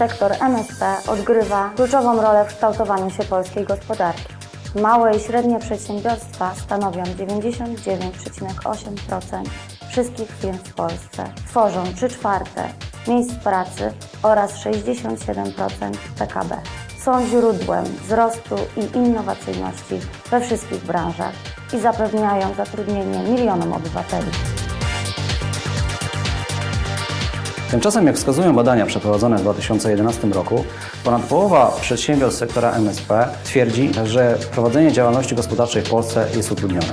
Sektor MSP odgrywa kluczową rolę w kształtowaniu się polskiej gospodarki. Małe i średnie przedsiębiorstwa stanowią 99,8% wszystkich firm w Polsce. Tworzą 3 czwarte miejsc pracy oraz 67% PKB. Są źródłem wzrostu i innowacyjności we wszystkich branżach i zapewniają zatrudnienie milionom obywateli. Tymczasem, jak wskazują badania przeprowadzone w 2011 roku, ponad połowa przedsiębiorstw sektora MSP twierdzi, że prowadzenie działalności gospodarczej w Polsce jest utrudnione.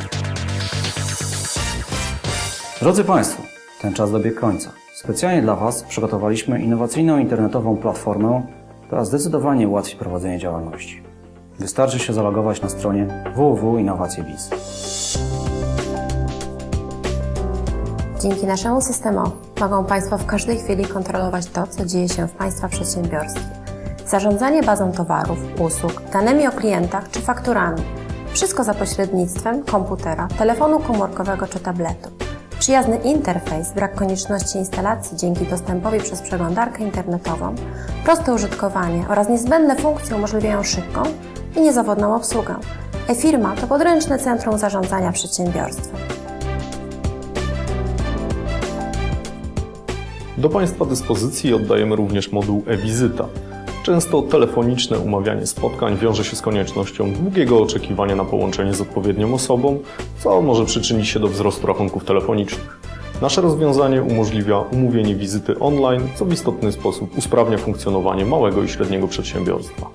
Drodzy Państwo, ten czas dobiegł końca. Specjalnie dla Was przygotowaliśmy innowacyjną internetową platformę, która zdecydowanie ułatwi prowadzenie działalności. Wystarczy się zalogować na stronie www.innowacje.biz. Dzięki naszemu systemowi mogą Państwo w każdej chwili kontrolować to, co dzieje się w Państwa przedsiębiorstwie. Zarządzanie bazą towarów, usług, danymi o klientach czy fakturami. Wszystko za pośrednictwem komputera, telefonu komórkowego czy tabletu. Przyjazny interfejs, brak konieczności instalacji dzięki dostępowi przez przeglądarkę internetową, proste użytkowanie oraz niezbędne funkcje umożliwiają szybką i niezawodną obsługę. E-firma to podręczne centrum zarządzania przedsiębiorstwem. Do Państwa dyspozycji oddajemy również moduł e-wizyta. Często telefoniczne umawianie spotkań wiąże się z koniecznością długiego oczekiwania na połączenie z odpowiednią osobą, co może przyczynić się do wzrostu rachunków telefonicznych. Nasze rozwiązanie umożliwia umówienie wizyty online, co w istotny sposób usprawnia funkcjonowanie małego i średniego przedsiębiorstwa.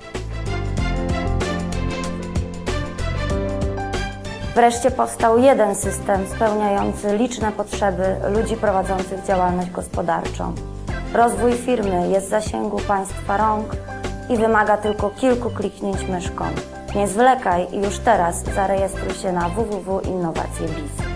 Wreszcie powstał jeden system spełniający liczne potrzeby ludzi prowadzących działalność gospodarczą. Rozwój firmy jest w zasięgu Państwa rąk i wymaga tylko kilku kliknięć myszką. Nie zwlekaj i już teraz zarejestruj się na www.innowacje.biz.